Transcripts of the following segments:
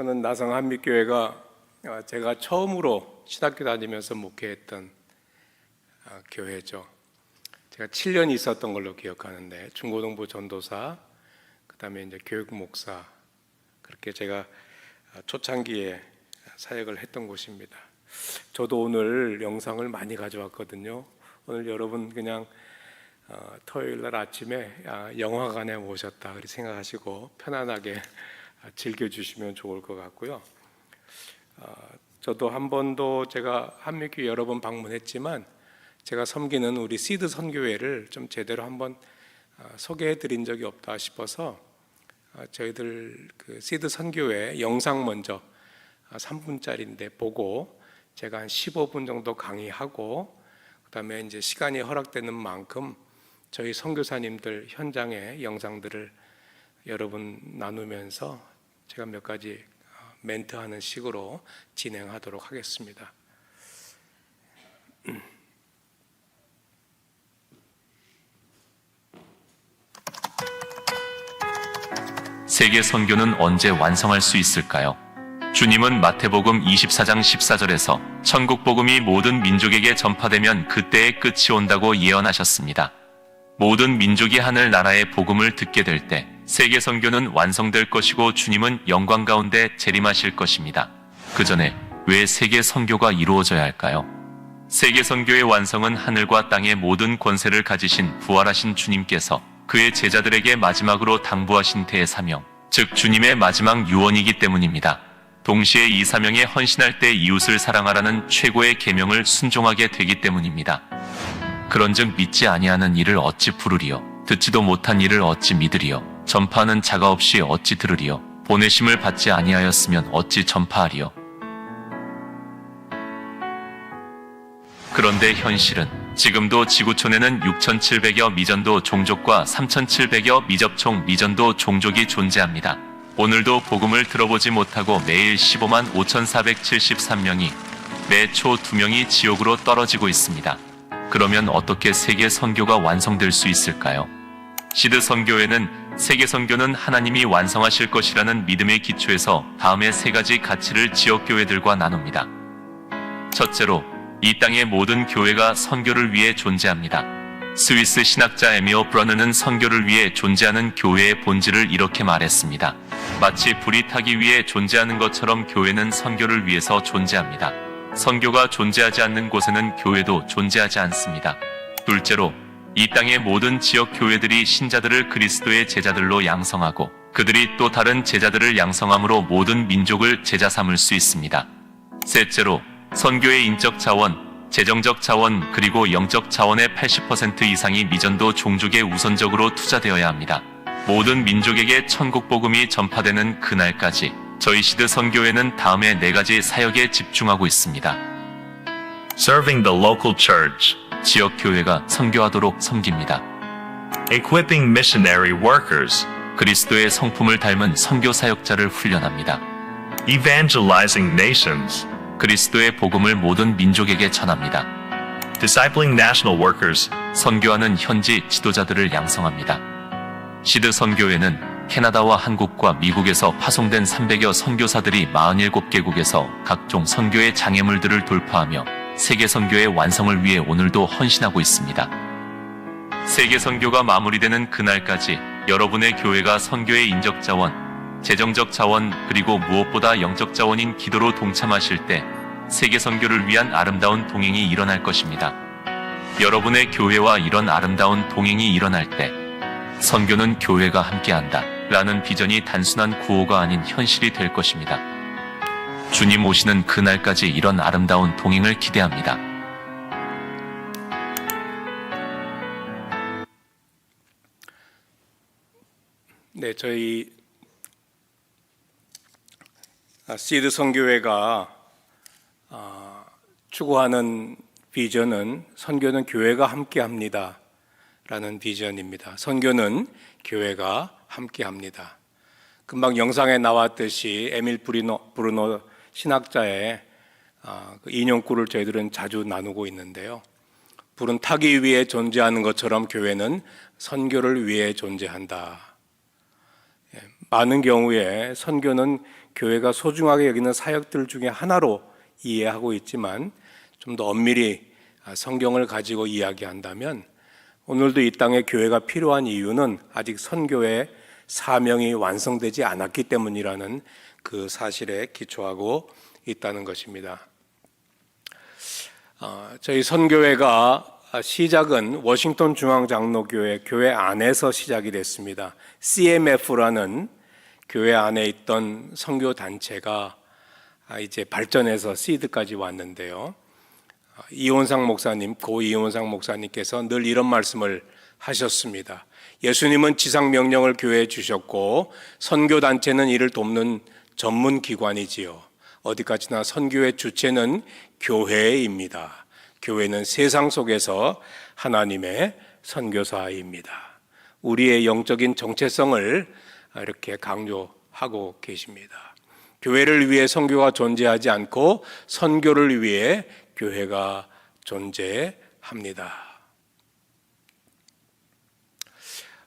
저는 나성 한빛교회가 어, 제가 처음으로 신학교 다니면서 목회했던 어, 교회죠. 제가 7년 있었던 걸로 기억하는데 중고등부 전도사, 그다음에 이제 교육 목사 그렇게 제가 어, 초창기에 사역을 했던 곳입니다. 저도 오늘 영상을 많이 가져왔거든요. 오늘 여러분 그냥 어, 토요일 날 아침에 아, 영화관에 오셨다 그렇게 생각하시고 편안하게 아, 즐겨주시면 좋을 것 같고요. 어, 저도 한 번도 제가 한미교 여러 번 방문했지만 제가 섬기는 우리 시드 선교회를 좀 제대로 한번 어, 소개해 드린 적이 없다 싶어서 어, 저희들 그 시드 선교회 영상 먼저 3분짜리인데 보고 제가 한 15분 정도 강의하고 그다음에 이제 시간이 허락되는 만큼 저희 선교사님들 현장의 영상들을 여러분 나누면서 제가 몇 가지 어, 멘트하는 식으로 진행하도록 하겠습니다. 세계 선교는 언제 완성할 수 있을까요? 주님은 마태복음 24장 14절에서 천국 복음이 모든 민족에게 전파되면 그때의 끝이 온다고 예언하셨습니다. 모든 민족이 하늘 나라의 복음을 듣게 될 때 세계 선교는 완성될 것이고 주님은 영광 가운데 재림하실 것입니다. 그 전에 왜 세계 선교가 이루어져야 할까요? 세계 선교의 완성은 하늘과 땅의 모든 권세를 가지신 부활하신 주님께서 그의 제자들에게 마지막으로 당부하신 대사명, 즉 주님의 마지막 유언이기 때문입니다. 동시에 이 사명에 헌신할 때 이웃을 사랑하라는 최고의 계명을 순종하게 되기 때문입니다. 그런즉 믿지 아니하는 이를 어찌 부르리요 듣지도 못한 이를 어찌 믿으리요 전파하는 자가 없이 어찌 들으리요 보내심을 받지 아니하였으면 어찌 전파하리요 그런데 현실은 지금도 지구촌에는 6,700여 미전도 종족과 3,700여 미접촉 미전도 종족이 존재합니다. 오늘도 복음을 들어보지 못하고 매일 15만 5,473명이 매초 2명이 지옥으로 떨어지고 있습니다. 그러면 어떻게 세계 선교가 완성될 수 있을까요? 시드 선교회는 세계 선교는 하나님이 완성하실 것이라는 믿음의 기초에서 다음의 세 가지 가치를 지역 교회들과 나눕니다. 첫째로 이 땅의 모든 교회가 선교를 위해 존재합니다. 스위스 신학자 에미오 브러느는 선교를 위해 존재하는 교회의 본질을 이렇게 말했습니다. 마치 불이 타기 위해 존재하는 것처럼 교회는 선교를 위해서 존재합니다. 선교가 존재하지 않는 곳에는 교회도 존재하지 않습니다. 둘째로 이 땅의 모든 지역 교회들이 신자들을 그리스도의 제자들로 양성하고 그들이 또 다른 제자들을 양성함으로 모든 민족을 제자 삼을 수 있습니다. 셋째로 선교의 인적 자원, 재정적 자원 그리고 영적 자원의 80% 이상이 미전도 종족에 우선적으로 투자되어야 합니다. 모든 민족에게 천국 복음이 전파되는 그날까지 저희 시드 선교회는 다음의 네 가지 사역에 집중하고 있습니다. serving the local church, 지역 교회가 선교하도록 섬깁니다. equipping missionary workers, 그리스도의 성품을 닮은 선교 사역자를 훈련합니다. evangelizing nations, 그리스도의 복음을 모든 민족에게 전합니다. discipling national workers, 선교하는 현지 지도자들을 양성합니다. 시드 선교회는 캐나다와 한국과 미국에서 파송된 300여 선교사들이 47개국에서 각종 선교의 장애물들을 돌파하며 세계 선교의 완성을 위해 오늘도 헌신하고 있습니다. 세계 선교가 마무리되는 그날까지 여러분의 교회가 선교의 인적 자원, 재정적 자원, 그리고 무엇보다 영적 자원인 기도로 동참하실 때 세계 선교를 위한 아름다운 동행이 일어날 것입니다. 여러분의 교회와 이런 아름다운 동행이 일어날 때 선교는 교회가 함께한다. 라는 비전이 단순한 구호가 아닌 현실이 될 것입니다. 주님 오시는 그날까지 이런 아름다운 동행을 기대합니다. 네, 저희 아, 시드 선교회가 아, 추구하는 비전은 선교는 교회가 함께합니다. 라는 비전입니다. 선교는 교회가 함께합니다. 금방 영상에 나왔듯이 에밀 브리노, 브루노 신학자의 아, 그 인용구를 저희들은 자주 나누고 있는데요. 불은 타기 위해 존재하는 것처럼 교회는 선교를 위해 존재한다. 예, 많은 경우에 선교는 교회가 소중하게 여기는 사역들 중에 하나로 이해하고 있지만 좀 더 엄밀히 성경을 가지고 이야기한다면 오늘도 이 땅에 교회가 필요한 이유는 아직 선교의 사명이 완성되지 않았기 때문이라는 그 사실에 기초하고 있다는 것입니다. 어, 저희 선교회가 시작은 워싱턴 중앙장로교회 교회 안에서 시작이 됐습니다. CMF라는 교회 안에 있던 선교 단체가 이제 발전해서 시드까지 왔는데요. 이원상 목사님, 고 이원상 목사님께서 늘 이런 말씀을 하셨습니다. 예수님은 지상 명령을 교회에 주셨고 선교 단체는 이를 돕는 전문 기관이지요. 어디까지나 선교의 주체는 교회입니다. 교회는 세상 속에서 하나님의 선교사입니다. 우리의 영적인 정체성을 이렇게 강조하고 계십니다. 교회를 위해 선교가 존재하지 않고 선교를 위해 교회가 존재합니다.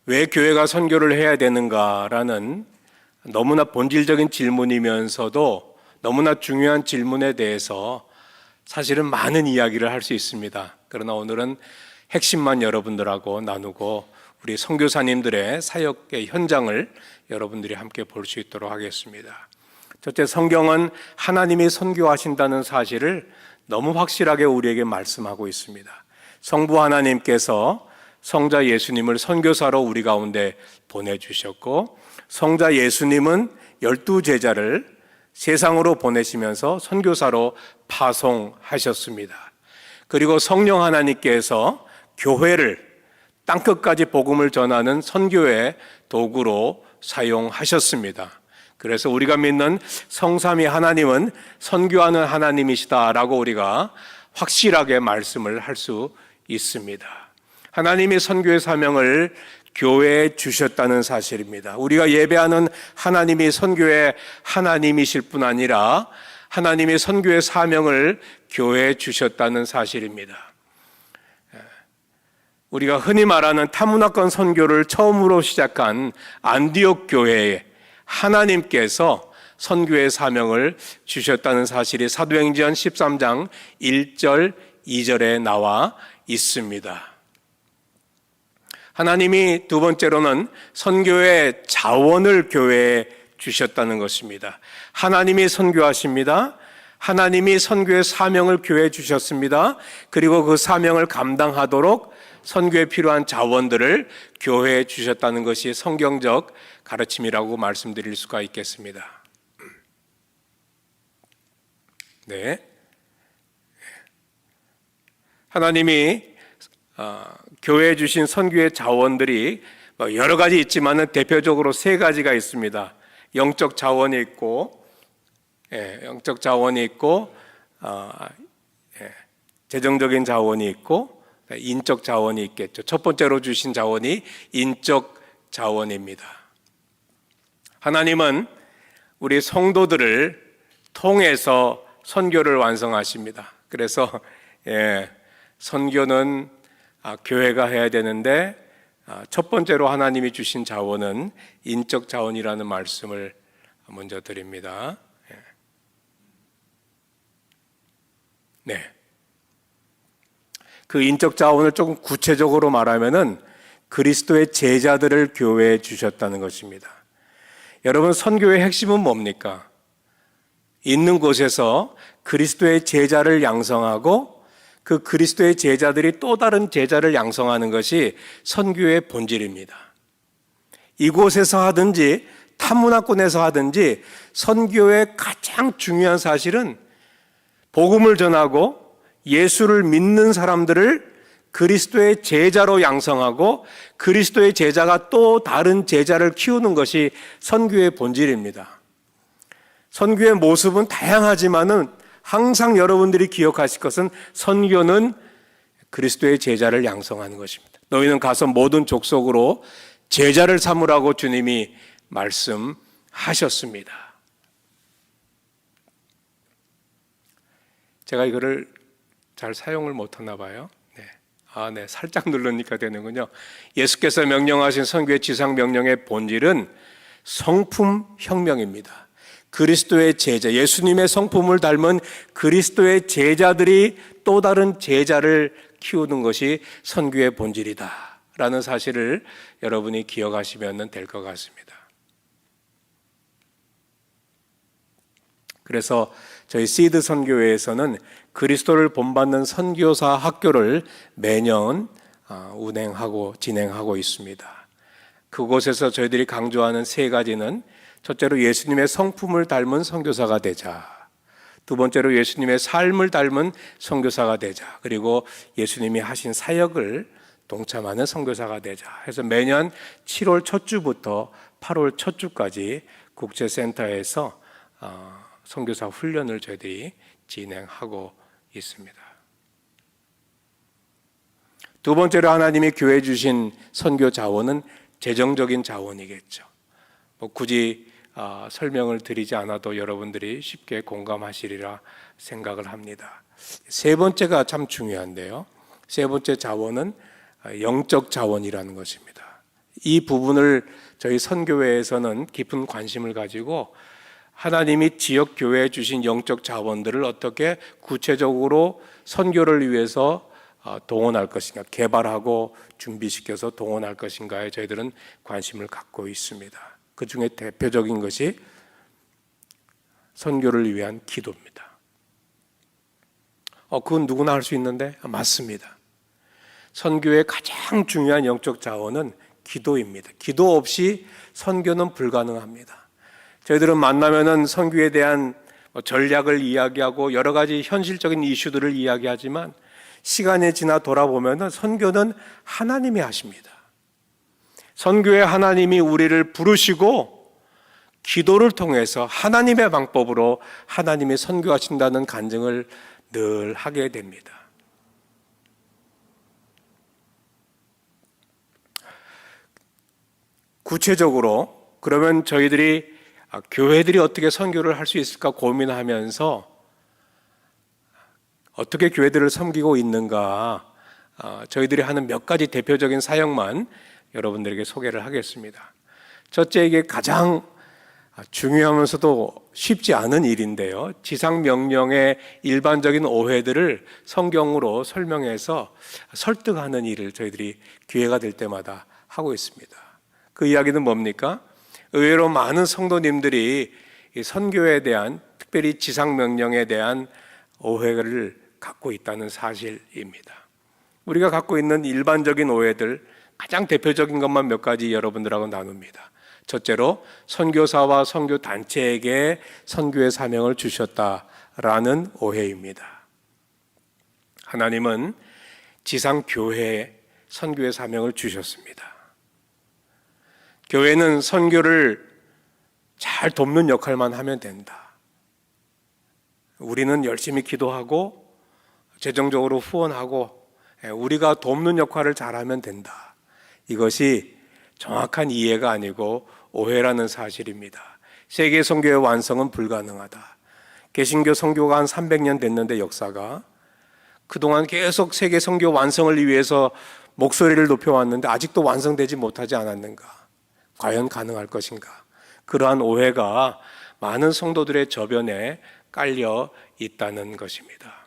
왜 교회가 선교를 해야 되는가라는 너무나 본질적인 질문이면서도 너무나 중요한 질문에 대해서 사실은 많은 이야기를 할 수 있습니다. 그러나 오늘은 핵심만 여러분들하고 나누고 우리 선교사님들의 사역의 현장을 여러분들이 함께 볼 수 있도록 하겠습니다. 첫째, 성경은 하나님이 선교하신다는 사실을 너무 확실하게 우리에게 말씀하고 있습니다. 성부 하나님께서 성자 예수님을 선교사로 우리 가운데 보내주셨고, 성자 예수님은 열두 제자를 세상으로 보내시면서 선교사로 파송하셨습니다. 그리고 성령 하나님께서 교회를 땅끝까지 복음을 전하는 선교의 도구로 사용하셨습니다. 그래서 우리가 믿는 성삼위 하나님은 선교하는 하나님이시다라고 우리가 확실하게 말씀을 할 수 있습니다. 하나님이 선교의 사명을 교회에 주셨다는 사실입니다. 우리가 예배하는 하나님이 선교의 하나님이실 뿐 아니라 하나님이 선교의 사명을 교회에 주셨다는 사실입니다. 우리가 흔히 말하는 타문화권 선교를 처음으로 시작한 안디옥 교회에 하나님께서 선교의 사명을 주셨다는 사실이 사도행전 13장 1절 2절에 나와 있습니다. 하나님이 두 번째로는 선교의 자원을 교회에 주셨다는 것입니다. 하나님이 선교하십니다. 하나님이 선교의 사명을 교회에 주셨습니다. 그리고 그 사명을 감당하도록 선교에 필요한 자원들을 교회에 주셨다는 것이 성경적 가르침이라고 말씀드릴 수가 있겠습니다. 네. 하나님이 어, 교회에 주신 선교의 자원들이 뭐 여러 가지 있지만은 대표적으로 세 가지가 있습니다. 영적 자원이 있고, 예, 영적 자원이 있고, 어, 예, 재정적인 자원이 있고, 인적 자원이 있겠죠. 첫 번째로 주신 자원이 인적 자원입니다. 하나님은 우리 성도들을 통해서 선교를 완성하십니다. 그래서 예, 선교는 아, 교회가 해야 되는데 아, 첫 번째로 하나님이 주신 자원은 인적 자원이라는 말씀을 먼저 드립니다. 예. 네. 그 인적 자원을 조금 구체적으로 말하면은 그리스도의 제자들을 교회에 주셨다는 것입니다. 여러분 선교의 핵심은 뭡니까? 있는 곳에서 그리스도의 제자를 양성하고 그 그리스도의 제자들이 또 다른 제자를 양성하는 것이 선교의 본질입니다. 이곳에서 하든지 타문화권에서 하든지 선교의 가장 중요한 사실은 복음을 전하고 예수를 믿는 사람들을 그리스도의 제자로 양성하고 그리스도의 제자가 또 다른 제자를 키우는 것이 선교의 본질입니다. 선교의 모습은 다양하지만은 항상 여러분들이 기억하실 것은 선교는 그리스도의 제자를 양성하는 것입니다. 너희는 가서 모든 족속으로 제자를 삼으라고 주님이 말씀하셨습니다. 제가 이거를 잘 사용을 못하나 봐요. 네. 아, 네. 살짝 누르니까 되는군요. 예수께서 명령하신 선교의 지상 명령의 본질은 성품 혁명입니다. 그리스도의 제자, 예수님의 성품을 닮은 그리스도의 제자들이 또 다른 제자를 키우는 것이 선교의 본질이다. 라는 사실을 여러분이 기억하시면 될 것 같습니다. 그래서 저희 시드 선교회에서는 그리스도를 본받는 선교사 학교를 매년 아, 운행하고 진행하고 있습니다. 그곳에서 저희들이 강조하는 세 가지는 첫째로 예수님의 성품을 닮은 선교사가 되자. 두 번째로 예수님의 삶을 닮은 선교사가 되자. 그리고 예수님이 하신 사역을 동참하는 선교사가 되자. 해서 매년 7월 첫 주부터 8월 첫 주까지 국제센터에서 어, 선교사 훈련을 저희들이 진행하고 있습니다. 두 번째로 하나님이 교회 주신 선교 자원은 재정적인 자원이겠죠. 뭐 굳이 어, 설명을 드리지 않아도 여러분들이 쉽게 공감하시리라 생각을 합니다. 세 번째가 참 중요한데요. 세 번째 자원은 어, 영적 자원이라는 것입니다. 이 부분을 저희 선교회에서는 깊은 관심을 가지고 하나님이 지역 교회에 주신 영적 자원들을 어떻게 구체적으로 선교를 위해서 어, 동원할 것인가, 개발하고 준비시켜서 동원할 것인가에 저희들은 관심을 갖고 있습니다. 그 중에 대표적인 것이 선교를 위한 기도입니다. 어, 그건 누구나 할 수 있는데 아, 맞습니다. 선교의 가장 중요한 영적 자원은 기도입니다. 기도 없이 선교는 불가능합니다. 저희들은 만나면은 선교에 대한 뭐 전략을 이야기하고 여러 가지 현실적인 이슈들을 이야기하지만 시간이 지나 돌아보면은 선교는 하나님이 하십니다. 선교의 하나님이 우리를 부르시고 기도를 통해서 하나님의 방법으로 하나님이 선교하신다는 간증을 늘 하게 됩니다. 구체적으로 그러면 저희들이 아, 교회들이 어떻게 선교를 할 수 있을까 고민하면서 어떻게 교회들을 섬기고 있는가 아, 저희들이 하는 몇 가지 대표적인 사역만 여러분들에게 소개를 하겠습니다. 첫째 이게 가장 중요하면서도 쉽지 않은 일인데요. 지상 명령의 일반적인 오해들을 성경으로 설명해서 설득하는 일을 저희들이 기회가 될 때마다 하고 있습니다. 그 이야기는 뭡니까? 의외로 많은 성도님들이 이 선교에 대한 특별히 지상 명령에 대한 오해를 갖고 있다는 사실입니다. 우리가 갖고 있는 일반적인 오해들 가장 대표적인 것만 몇 가지 여러분들하고 나눕니다. 첫째로 선교사와 선교 단체에게 선교의 사명을 주셨다라는 오해입니다. 하나님은 지상 교회에 선교의 사명을 주셨습니다. 교회는 선교를 잘 돕는 역할만 하면 된다. 우리는 열심히 기도하고 재정적으로 후원하고 예, 우리가 돕는 역할을 잘하면 된다. 이것이 정확한 이해가 아니고 오해라는 사실입니다. 세계 선교의 완성은 불가능하다. 개신교 선교가 한 300년 됐는데 역사가 그동안 계속 세계 선교 완성을 위해서 목소리를 높여왔는데 아직도 완성되지 못하지 않았는가? 과연 가능할 것인가? 그러한 오해가 많은 성도들의 저변에 깔려 있다는 것입니다.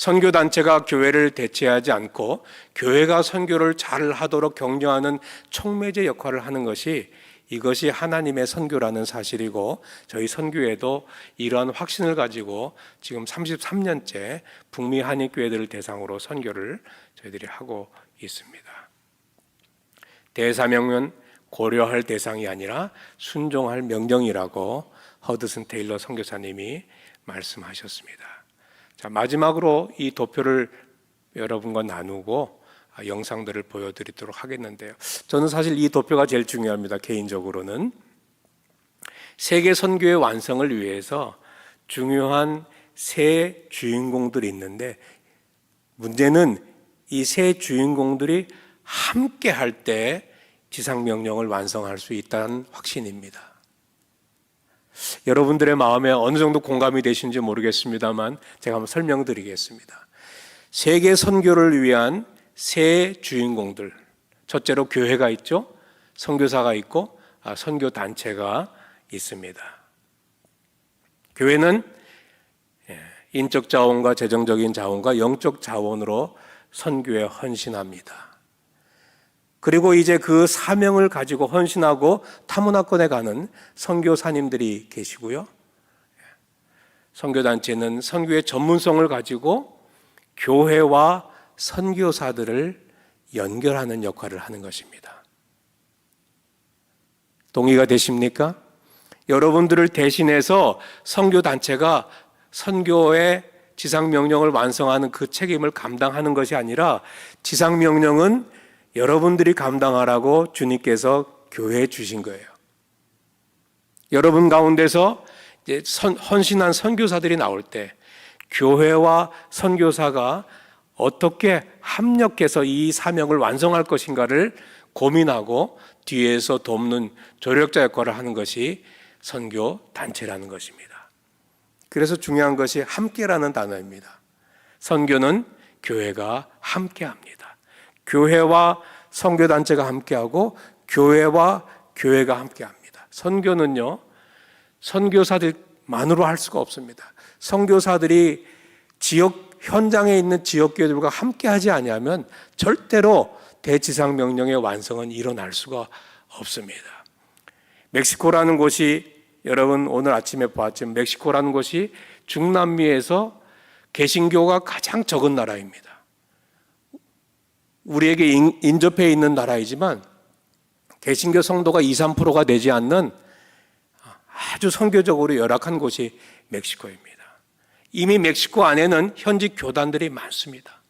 선교 단체가 교회를 대체하지 않고 교회가 선교를 잘 하도록 격려하는 촉매제 역할을 하는 것이 이것이 하나님의 선교라는 사실이고 저희 선교에도 이러한 확신을 가지고 지금 33년째 북미 한인 교회들을 대상으로 선교를 저희들이 하고 있습니다. 대사명은 고려할 대상이 아니라 순종할 명령이라고 허드슨 테일러 선교사님이 말씀하셨습니다. 자, 마지막으로 이 도표를 여러분과 나누고 영상들을 보여드리도록 하겠는데요. 저는 사실 이 도표가 제일 중요합니다. 개인적으로는 세계 선교의 완성을 위해서 중요한 세 주인공들이 있는데 문제는 이 세 주인공들이 함께 할 때 지상 명령을 완성할 수 있다는 확신입니다. 여러분들의 마음에 어느 정도 공감이 되시는지 모르겠습니다만 제가 한번 설명드리겠습니다. 세계 선교를 위한 세 주인공들. 첫째로 교회가 있죠. 선교사가 있고 아, 선교 단체가 있습니다. 교회는 예, 인적 자원과 재정적인 자원과 영적 자원으로 선교에 헌신합니다. 그리고 이제 그 사명을 가지고 헌신하고 타문화권에 가는 선교사님들이 계시고요. 선교단체는 선교의 전문성을 가지고 교회와 선교사들을 연결하는 역할을 하는 것입니다. 동의가 되십니까? 여러분들을 대신해서 선교단체가 선교의 지상명령을 완성하는 그 책임을 감당하는 것이 아니라 지상명령은 여러분들이 감당하라고 주님께서 교회에 주신 거예요. 여러분 가운데서 이제 선, 헌신한 선교사들이 나올 때 교회와 선교사가 어떻게 합력해서 이 사명을 완성할 것인가를 고민하고 뒤에서 돕는 조력자 역할을 하는 것이 선교 단체라는 것입니다. 그래서 중요한 것이 함께라는 단어입니다. 선교는 교회가 함께합니다. 교회와 선교 단체가 함께하고 교회와 교회가 함께합니다. 선교는요 선교사들만으로 할 수가 없습니다. 선교사들이 지역 현장에 있는 지역 교회들과 함께하지 아니하면 절대로 대지상 명령의 완성은 일어날 수가 없습니다. 멕시코라는 곳이 여러분 오늘 아침에 보았지만 멕시코라는 곳이 중남미에서 개신교가 가장 적은 나라입니다. 우리에게 인- 인접해 있는 나라이지만 개신교 성도가 2, 3%가 되지 않는 아주 선교적으로 열악한 곳이 멕시코입니다. 이미 멕시코 안에는 현지 교단들이 많습니다.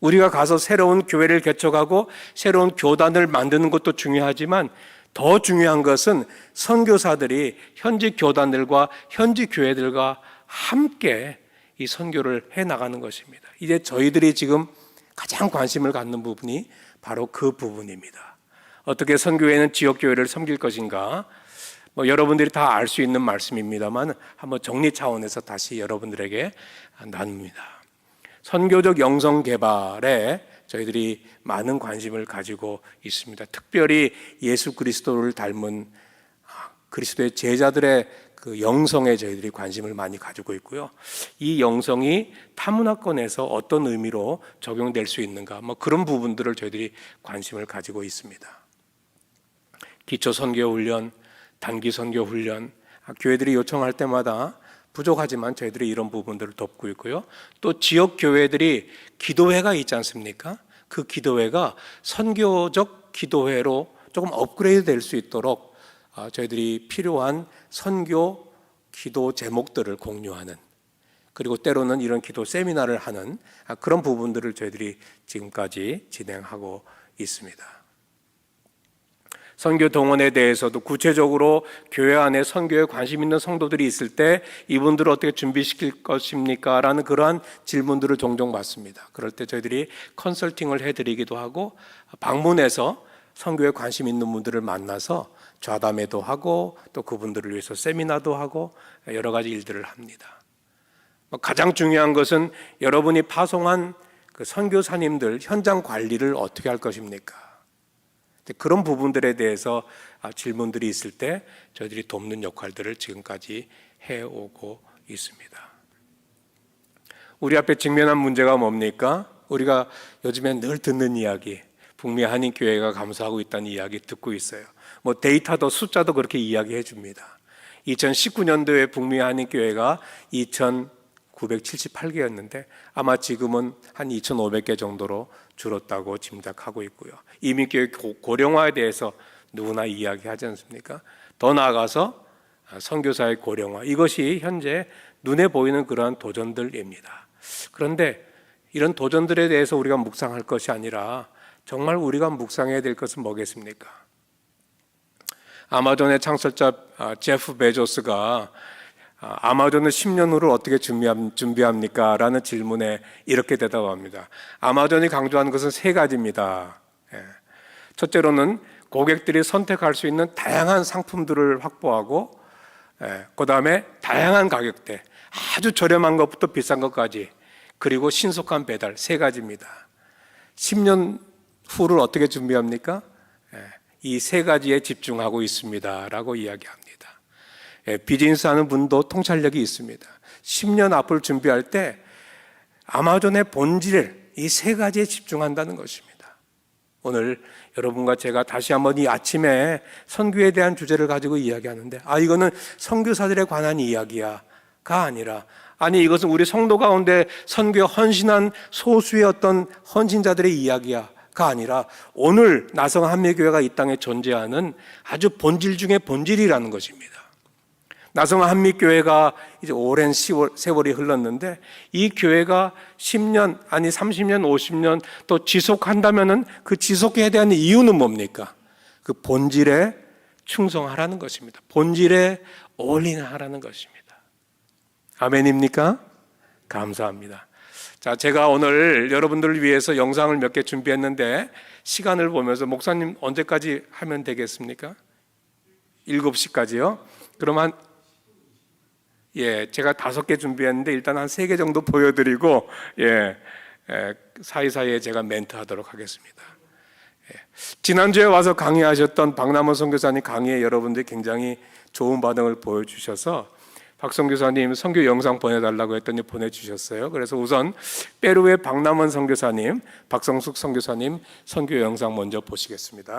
우리가 가서 새로운 교회를 개척하고 새로운 교단을 만드는 것도 중요하지만 더 중요한 것은 선교사들이 현지 교단들과 현지 교회들과 함께 이 선교를 해 나가는 것입니다. 이제 저희들이 지금 가장 관심을 갖는 부분이 바로 그 부분입니다. 어떻게 선교회는 지역 교회를 섬길 것인가? 뭐 여러분들이 다 알 수 있는 말씀입니다만 한번 정리 차원에서 다시 여러분들에게 나눕니다. 선교적 영성 개발에 저희들이 많은 관심을 가지고 있습니다. 특별히 예수 그리스도를 닮은 아, 그리스도의 제자들의 그 영성에 저희들이 관심을 많이 가지고 있고요. 이 영성이 타문화권에서 어떤 의미로 적용될 수 있는가, 뭐 그런 부분들을 저희들이 관심을 가지고 있습니다. 기초 선교 훈련, 단기 선교 훈련, 아, 교회들이 요청할 때마다 부족하지만 저희들이 이런 부분들을 돕고 있고요. 또 지역 교회들이 기도회가 있지 않습니까? 그 기도회가 선교적 기도회로 조금 업그레이드 될 수 있도록 아, 저희들이 필요한 선교 기도 제목들을 공유하는 그리고 때로는 이런 기도 세미나를 하는 아, 그런 부분들을 저희들이 지금까지 진행하고 있습니다. 선교 동원에 대해서도 구체적으로 교회 안에 선교에 관심 있는 성도들이 있을 때 이분들을 어떻게 준비시킬 것입니까? 라는 그러한 질문들을 종종 받습니다. 그럴 때 저희들이 컨설팅을 해드리기도 하고 방문해서 선교에 관심 있는 분들을 만나서 좌담회도 하고 또 그분들을 위해서 세미나도 하고 여러 가지 일들을 합니다. 뭐 가장 중요한 것은 여러분이 파송한 그 선교사님들 현장 관리를 어떻게 할 것입니까? 그런 부분들에 대해서 아, 질문들이 있을 때 저희들이 돕는 역할들을 지금까지 해오고 있습니다. 우리 앞에 직면한 문제가 뭡니까? 우리가 요즘에 늘 듣는 이야기, 북미 한인 교회가 감사하고 있다는 이야기 듣고 있어요. 뭐 데이터도 숫자도 그렇게 이야기해 줍니다. 2019년도에 북미 한인 교회가 2,978개였는데 아마 지금은 한 2,500개 정도로 줄었다고 짐작하고 있고요. 이민교회 고령화에 대해서 누구나 이야기하지 않습니까? 더 나아가서 선교사의 고령화 이것이 현재 눈에 보이는 그러한 도전들입니다. 그런데 이런 도전들에 대해서 우리가 묵상할 것이 아니라 정말 우리가 묵상해야 될 것은 뭐겠습니까? 아마존의 창설자 아, 제프 베조스가 아, 아마존은 10년 후를 어떻게 준비합니까? 라는 질문에 이렇게 대답합니다. 아마존이 강조하는 것은 세 가지입니다. 예. 첫째로는 고객들이 선택할 수 있는 다양한 상품들을 확보하고, 그 다음에 다양한 가격대, 아주 저렴한 것부터 비싼 것까지, 그리고 신속한 배달 세 가지입니다. 10년 후를 어떻게 준비합니까? 이 세 가지에 집중하고 있습니다. 라고 이야기합니다. 예, 비즈니스 하는 분도 통찰력이 있습니다. 10년 앞을 준비할 때 아마존의 본질 이 세 가지에 집중한다는 것입니다. 오늘 여러분과 제가 다시 한번 이 아침에 선교에 대한 주제를 가지고 이야기하는데 아 이거는 선교사들에 관한 이야기야 가 아니라 아니 이것은 우리 성도 가운데 선교에 헌신한 소수의 어떤 헌신자들의 이야기야 가 아니라 오늘 나성 한미교회가 이 땅에 존재하는 아주 본질 중의 본질이라는 것입니다. 나성 한미교회가 이제 오랜 세월, 세월이 흘렀는데 이 교회가 10년 아니 30년 50년 또 지속한다면은 그 지속해야 되는 이유는 뭡니까? 그 본질에 충성하라는 것입니다. 본질에 올인하라는 것입니다. 아멘입니까? 감사합니다. 자, 제가 오늘 여러분들을 위해서 영상을 몇 개 준비했는데 시간을 보면서 목사님 언제까지 하면 되겠습니까? 7시까지요? 그럼 한 예, 제가 다섯 개 준비했는데 일단 한 세 개 정도 보여드리고 예, 예, 사이사이에 제가 멘트하도록 하겠습니다. 예, 지난주에 와서 강의하셨던 박남원 선교사님 강의에 여러분들이 굉장히 좋은 반응을 보여주셔서 박 선교사님 선교 영상 보내달라고 했더니 보내주셨어요. 그래서 우선 페루의 박남원 선교사님, 박성숙 선교사님 선교 영상 먼저 보시겠습니다.